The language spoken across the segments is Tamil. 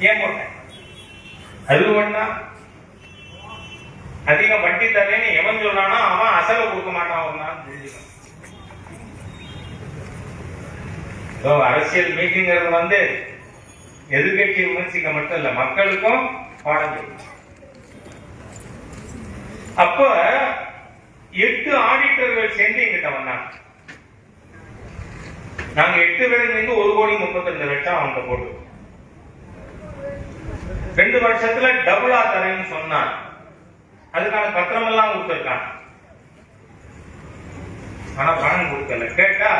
ஏன் போட்டேன் அது ஒண்ணா அதிக வட்டி தரேன்னு எவன் சொன்னானோ அவன் அசலை கொடுக்க மாட்டான் ஒரு நாள். அரசியல் மீட்டிங்கிறது வந்து எதிர்கட்சி விமர்சிக்க மட்டும் இல்ல மக்களுக்கும் பாடம் அப்ப எட்டு ஆடிட்டர்கள் சேர்ந்து எங்கிட்ட வந்தாங்க. நாங்க எட்டு பேருந்து ஒரு கோடி முப்பத்தி ரெண்டு லட்சம் அவங்க போட்டுருக்கோம் ரெண்டு வருஷத்துல டபுளா தரேன்னு சொன்னார் அதுக்கான பத்திரம் எல்லாம் கொடுத்திருக்காங்க ஆனா பணம் கொடுக்கல. கேட்டா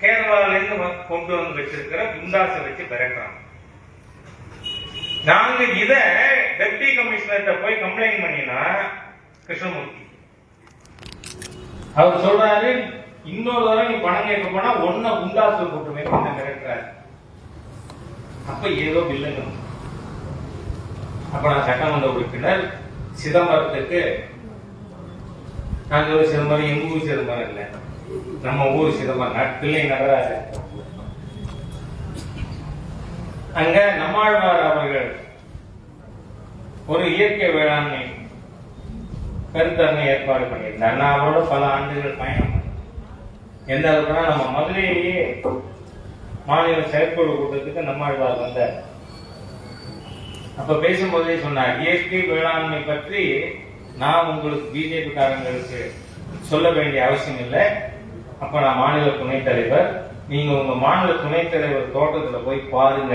கேரளால இருந்து கொண்டு வந்து வச்சிருக்கிற குண்டாசை வச்சு பிறக்கிறான் நாங்க இத டெப்டி கமிஷனர்கிட்ட போய் கம்ப்ளைண்ட் பண்ணினா கிருஷ்ணமூர்த்தி. அவர் சொல்றாரு இன்னொரு தடவை நீ பணம் கேட்க போனா ஒன்ன குண்டாசு போட்டுமே மிரட்டுறாரு அப்ப ஏதோ பில்லுங்க. அப்ப நான் சட்டமன்ற உறுப்பினர் சிதம்பரத்துக்கு நாங்க ஒரு சிதம்பரம் எங்க ஊர் சிதம்பரம் இல்லை. நம்ம ஊர் சிதம்பரம் பிள்ளை நகராஜ அங்க நம்மாழ்வார் அவர்கள் ஒரு இயற்கை வேளாண்மை கருத்தரங்கை ஏற்பாடு பண்ணியிருந்தார். நான் அவரோட பல ஆண்டுகள் பயணம் எந்த அளவுக்குன்னா நம்ம மதுரையிலேயே மாநில செயற்குழு கூட்டத்துக்கு நம்மாழ்வார் வந்தார். அப்ப பேசும்போதே சொன்னார் இயற்கை வேளாண்மை பற்றி நான் உங்களுக்கு பிஜேபி காரங்களுக்கு சொல்ல வேண்டிய அவசியம் இல்லை. அப்ப நான் மாநில துணைத் தலைவர். நீங்க உங்க மாநில துணைத் தலைவர் தோட்டத்துல போய் பாருங்க.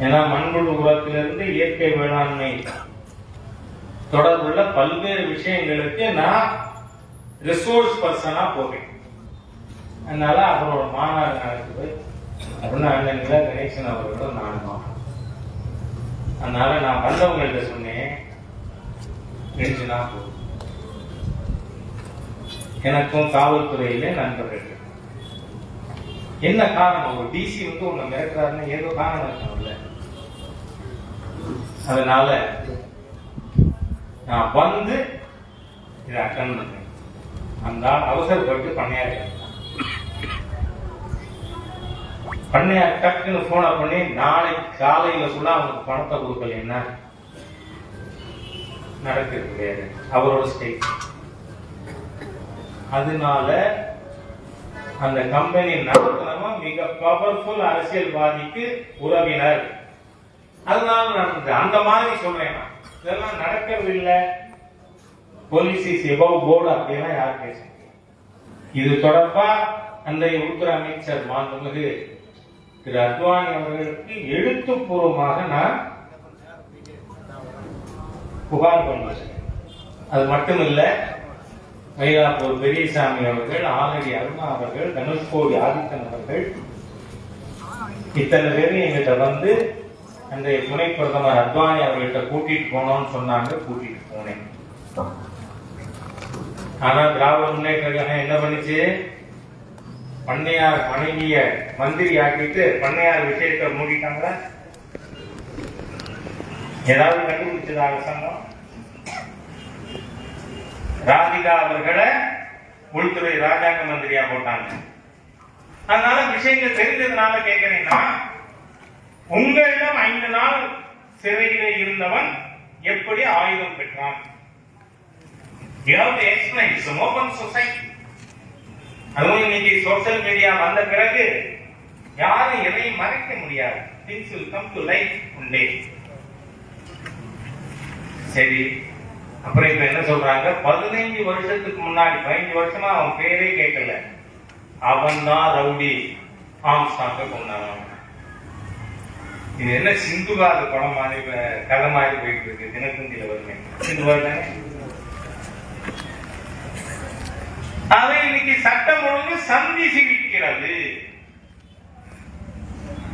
ஏன்னா மண்புழு உரத்திலிருந்து இயற்கை வேளாண்மை தொடர்புள்ள பல்வேறு விஷயங்களுக்கு நான் ரிசோர்ஸ் பர்சனா போவேன். அதனால அவரோட மாநாடு நடக்குது. அப்படின்னு அண்ணன் கணேசன் அவர்களும் நானும் அதனால நான் வந்தவங்கள்ட்ட சொன்னேன் டென்ஷனா போதும் எனக்கும் காவல்துறையில நண்பர்கள் என்ன காரணம்? ஒரு டிசி வந்து உன்னை மிரட்டுறாருன்னு ஏதோ காரணம் இருக்கணும்ல அதனால நான் வந்து இதை அட்டன் பண்ணேன் அந்த அவசரப்பட்டு பண்ணையார் பண்ணையா டக்குன்னு போனை பண்ணி நாளை காலையில சொல்ல அவனுக்கு பணத்தை கொடுக்கலன்னா நடக்கிறது வேறு அவரோட ஸ்டேட் அதனால அந்த கம்பெனி நடத்துனவன் மிக பவர்ஃபுல் அரசியல்வாதிக்கு உறவினர். அதனால நடந்தது அந்த மாதிரி சொல்றேன் நான். இதெல்லாம் நடக்கவில்லை. போலீஸ் இஸ் எபவ் போர்டு அப்படின்னா யார் பேச இது தொடர்பா அந்த உள்துறை அமைச்சர் மாண்புமிகு திரு அத்வானி அவர்களுக்கு எழுத்துப்பூர்வமாக நான் புகார் பண்ணுவேன். அது மட்டுமில்ல மயிலாப்பூர் பெரியசாமி அவர்கள் ஆலடி அருணா அவர்கள் தனுஷ்கோடி ஆதித்தன் அவர்கள் இத்தனை பேரும் எங்கிட்ட வந்து அந்த துணை பிரதமர் அத்வானி அவர்கிட்ட கூட்டிட்டு போனோம்னு சொன்னாங்க கூட்டிட்டு போனேன். ஆனா திராவிட முன்னேற்ற கழகம் என்ன பண்ணுச்சு? பண்ணையார் மனைவிய மந்திரி ஆக்கிட்டு பண்ணையார் விஷயத்தை மூடிட்டாங்களா ஏதாவது கண்டுபிடிச்சதா அரசாங்கம் ராதிகா அவர்களை உள்துறை ராஜாங்க மந்திரியா போட்டாங்க அதனால விஷயங்கள் தெரிஞ்சதுனால கேட்கிறேன்னா உங்களிடம் ஐந்து நாள் சிறையில் இருந்தவன் எப்படி ஆயுதம் பெற்றான் You have to explain. It's an open society. அதுவும் இன்னைக்கு சோசியல் மீடியா வந்த பிறகு யாரும் எதையும் மறைக்க முடியாது. Things will come to light one சரி. அப்புறம் இப்ப என்ன சொல்றாங்க? பதினைஞ்சு வருஷத்துக்கு முன்னாடி பதினஞ்சு வருஷமா அவன் பேரே கேட்கல. அவன் தான் ரவுடி. ஆம்ஸ்டாங்க கொண்டான் இது என்ன சிந்துபாத படம் மாதிரி கதை மாதிரி போயிட்டு இருக்கு தினத்தந்தியில வருமே. சிந்துபாத் அவன் இன்னைக்கு சட்டம் சந்தி சிரிக்கிறது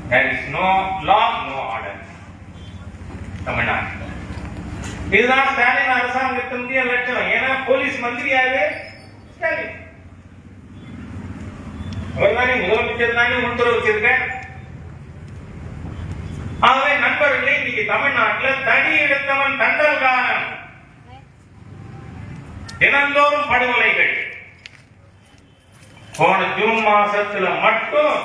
There is no law, no order. Tamil Nadu. இதுதான் ஸ்டாலின் அரசாங்கத்தினுடைய லட்சணம். ஏன்னா போலீஸ் மந்திரி யாரு ஸ்டாலின். அவர் தானே முதலமைச்சர் தானே உத்தரவு வச்சிருக்க ஆகவே நண்பர்களே இன்னைக்கு தமிழ்நாட்டில் தடி எடுத்தவன் தண்டல்காரன் தினந்தோறும் படுகொலைகள். போன ஜூன் மாசத்துல மட்டும்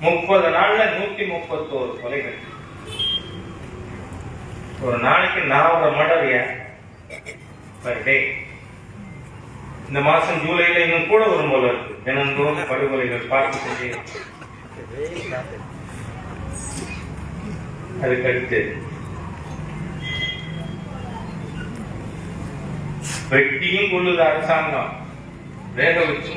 முப்பது நாள்ல நூத்தி முப்பத்தோரு கொலைகள் ஒரு நாளைக்கு நாலரை மடரியா பர் டே இந்த மாசம் ஜூலைல இன்னும் கூட வரும் போல இருக்கு. தினந்தோறும் படுகொலைகள் பார்த்து செஞ்சு அதுக்கடுத்து வெட்டியும் கொள்ளுது அரசாங்கம். வேக வச்சு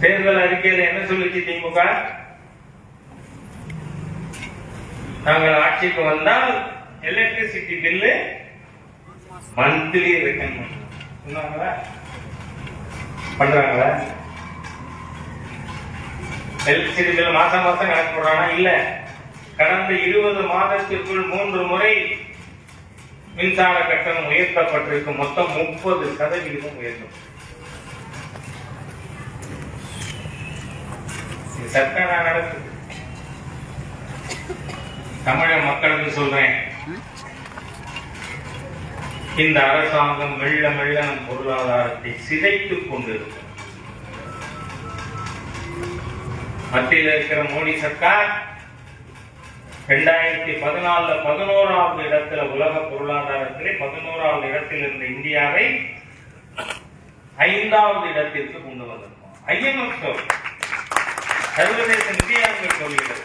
தேர்தல் அறிக்கையில் என்ன சொல்லுச்சு திமுக? நாங்கள் ஆட்சிக்கு வந்தால் எலக்ட்ரிசிட்டி பில்லு மந்த்லி ரிட்டர்ன் சொன்னாங்களா? பண்றாங்களா? எலக்ட்ரிசிட்டி பில் மாசம் மாசம் கணக்கு போடுறானா இல்ல. கடந்த இருபது மாதத்திற்குள் மூன்று முறை மின்சார கட்டணம் உயர்த்தப்பட்டிருக்கு மொத்தம் முப்பது சதவீதம் உயர்த்தம் இது நடக்குது. தமிழக மக்களுக்கு சொல்றேன். இந்த அரசாங்கம் மெல்ல மெல்ல நம் பொருளாதாரத்தை சிதைத்துக் கொண்டிருக்கும். மத்தியில் இருக்கிற மோடி சர்க்கார் ரெண்டாயிரத்தி பதினாலுல பதினோராவது இடத்துல உலக பொருளாதாரத்திலே பதினோராவது இடத்தில் இருந்த இந்தியாவை ஐந்தாவது இடத்திற்கு கொண்டு வந்திருக்கோம். ஐஎம்எஃப் சொல். சர்வதேச நிதியாளர்கள் சொல்கிறது.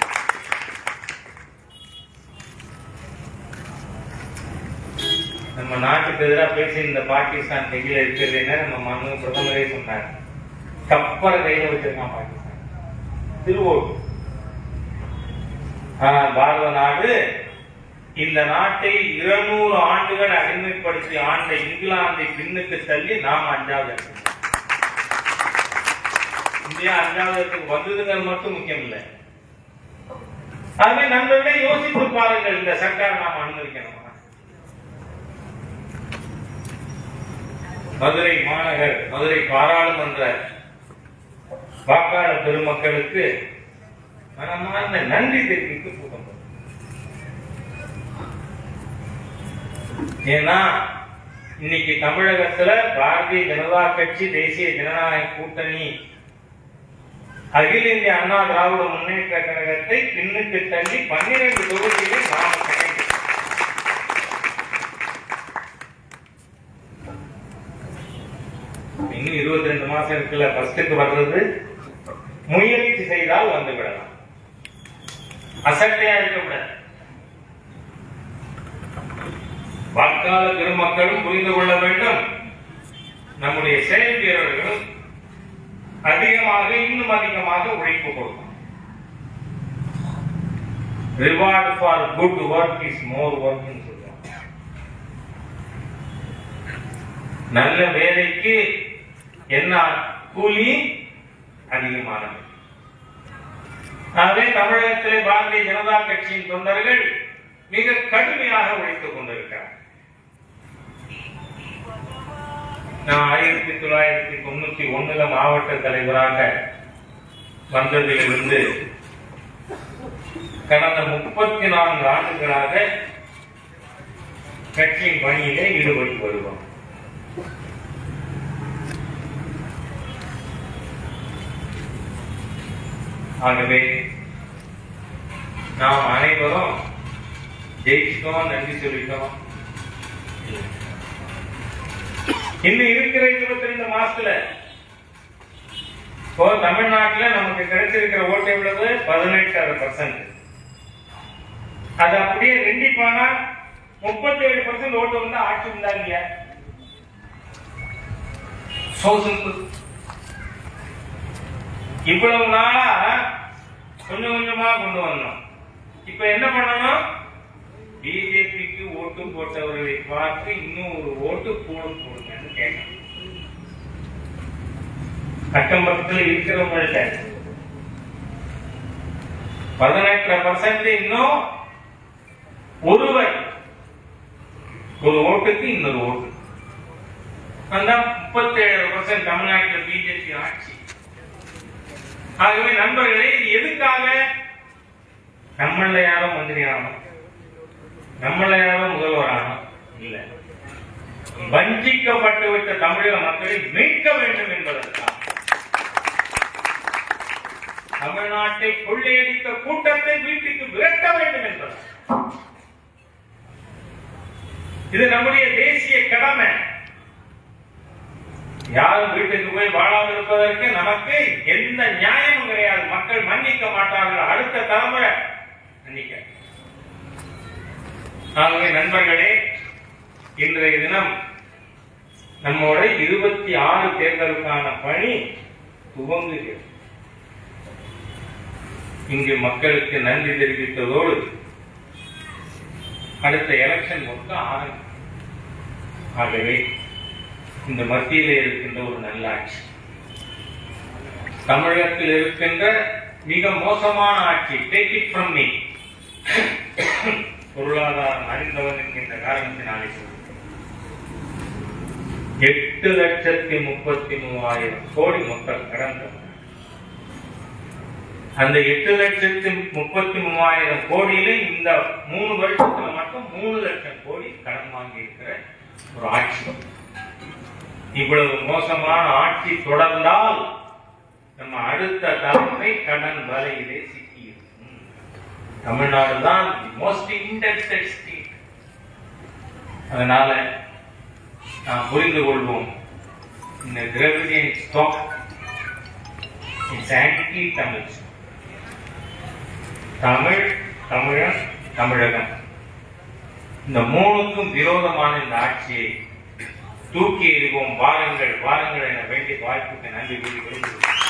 நம்ம நாட்டுக்கு எதிராக பேசி இந்த பாகிஸ்தான் கையில் இருக்கிறதுன்னு நம்ம மனு பிரதமரே சொன்னார். கப்பரை கையில வச்சிருக்கான் பாகிஸ்தான். திருவோடு. பாரத நாடு இந்த நாட்டை இருநூறு ஆண்டுகள் அடிமைப்படுத்தி ஆண்ட இங்கிலாந்தை பின்னுக்கு தள்ளி நாம் அஞ்சாவது இந்தியா அஞ்சாவது இடத்துக்கு வந்ததுங்கிறது மட்டும் முக்கியம் இல்லை அதுவே நம்மளே யோசித்து பாருங்கள் இந்த சர்க்கார் நாம் அனுமதிக்கணும்? மதுரை மாநகர் மதுரை பாராளுமன்ற வாக்காளர் பெருமக்களுக்கு மனமார்ந்த நன்றி தெரிவித்து கூட்டம் ஏன்னா இன்னைக்கு தமிழகத்துல பாரதிய ஜனதா கட்சி தேசிய ஜனநாயக கூட்டணி அகில இந்திய அண்ணா திராவிட முன்னேற்ற கழகத்தை பின்னுக்கு தள்ளி பன்னிரண்டு தொகுதிகளை நாம இன்னும் இருபத்தி ரெண்டு மாசம் இருக்குல்ல ஃபர்ஸ்டுக்கு வர்றது. முயற்சி செய்தால் வந்து விடலாம். அசட்டையா இருக்கக்கூடாது வாக்காளர் பெருமக்களும் புரிந்து கொள்ள வேண்டும். நம்முடைய செயல் வீரர்களும் அதிகமாக இன்னும் அதிகமாக உழைப்பு கொடுக்கும் reward for good work is more work சொல்லுவாங்க. நல்ல வேலைக்கு என்ன கூலி அதிகமானது. ஆகவே தமிழகத்திலே பாரதிய ஜனதா கட்சியின் தொண்டர்கள் மிக கடுமையாக உழைத்துக் கொண்டிருக்கிறார். நான் ஆயிரத்தி தொள்ளாயிரத்தி தொண்ணூத்தி ஒண்ணுல மாவட்ட தலைவராக வந்ததிலிருந்து கடந்த முப்பத்தி நான்கு ஆண்டுகளாக கட்சியின் பணியிலே ஈடுபட்டு வருவோம். ஆகவே நாம் அனைவரும் ஜெயிச்சிட்டோம் நன்றி சொல்லிட்டோம். இன்னும் இருக்கிற இருபத்தி ரெண்டு மாசத்துல இப்போ தமிழ்நாட்டுல நமக்கு கிடைச்சிருக்கிற ஓட்டு எவ்வளவு பதினெட்டு பர்சன்ட் அது அப்படியே ரெண்டி போனா முப்பத்தி ஏழு பர்சன்ட் ஓட்டு வந்து ஆட்சி இருந்தா இல்லையா? இவ்வளவு நாளா கொஞ்சம் கொஞ்சமா கொண்டு வந்தோம் இப்ப என்ன பண்ணணும்? பிஜேபிக்கு ஓட்டு போட்டவர்களை பார்த்து இன்னும் ஒரு ஓட்டு போடும் போடுங்கன்னு கேட்கணும். அக்கம் பக்கத்துல இருக்கிறவங்கள்ட்ட. பதினெட்டு பர்சன்ட் இன்னும் ஒருவர். ஒரு ஓட்டுக்கு இன்னொரு ஓட்டு. அந்த முப்பத்தேழு பர்சன்ட் தமிழ்நாட்டில் பிஜேபி ஆட்சி. ஆகவே நண்பர்களே இது எதுக்காக? நம்மள யாரோ மந்திரி ஆகணும் நம்மள யாரோ முதல்வர் ஆகணும் இல்ல. வஞ்சிக்கப்பட்டு விட்ட தமிழக மக்களை மீட்க வேண்டும் என்பதற்காக. தமிழ்நாட்டை கொள்ளையடித்த கூட்டத்தை வீட்டுக்கு விரட்ட வேண்டும் என்பது இது நம்முடைய தேசிய கடமை. யாரும் வீட்டுக்கு போய் வாழாமல் இருப்பதற்கு நமக்கு எந்த நியாயமும் கிடையாது. மக்கள் மன்னிக்க மாட்டார்கள். அடுத்த தலைமுறை மன்னிக்க. ஆகவே நண்பர்களே இன்றைய தினம் நம்மோட இருபத்தி ஆறு தேர்தலுக்கான பணி துவங்குகிறது. இங்கு மக்களுக்கு நன்றி தெரிவித்ததோடு அடுத்த எலெக்ஷன் மொத்தம் ஆரம்பி ஆகவே இந்த மத்தியிலே இருக்கின்ற ஒரு நல்லாட்சி தமிழகத்தில் இருக்கின்ற மிக மோசமான ஆட்சி டேக் இட் ஃப்ரம் மீ பொருளாதாரம் அறிந்தவன் என்கின்ற காரணத்தினாலே எட்டு லட்சத்தி முப்பத்தி மூவாயிரம் கோடி மக்கள் கடன் அந்த எட்டு லட்சத்தி முப்பத்தி மூவாயிரம் கோடியில இந்த மூணு வருஷத்துல மட்டும் மூணு லட்சம் கோடி கடன் வாங்கி இருக்கிற ஒரு ஆட்சி. இவ்வளவு மோசமான ஆட்சி தொடர்ந்தால் நம்ம அடுத்த தலைமுறை கடன் வலையிலே சிக்கியிருக்கும். தமிழ்நாடு தான் மோஸ்ட் இன்டெக்டட் ஸ்டேட் அதனால நாம் புரிந்து கொள்வோம். இந்த Dravidian stock it's anti Tamil Tamil தமிழன் தமிழகம். இந்த மூணுக்கும் விரோதமான இந்த ஆட்சியை தூக்கி எறிவோம் வாருங்கள் வாருங்கள் என வேண்டிய வாய்ப்புக்கு நன்றி கூறி விரும்புகிறேன்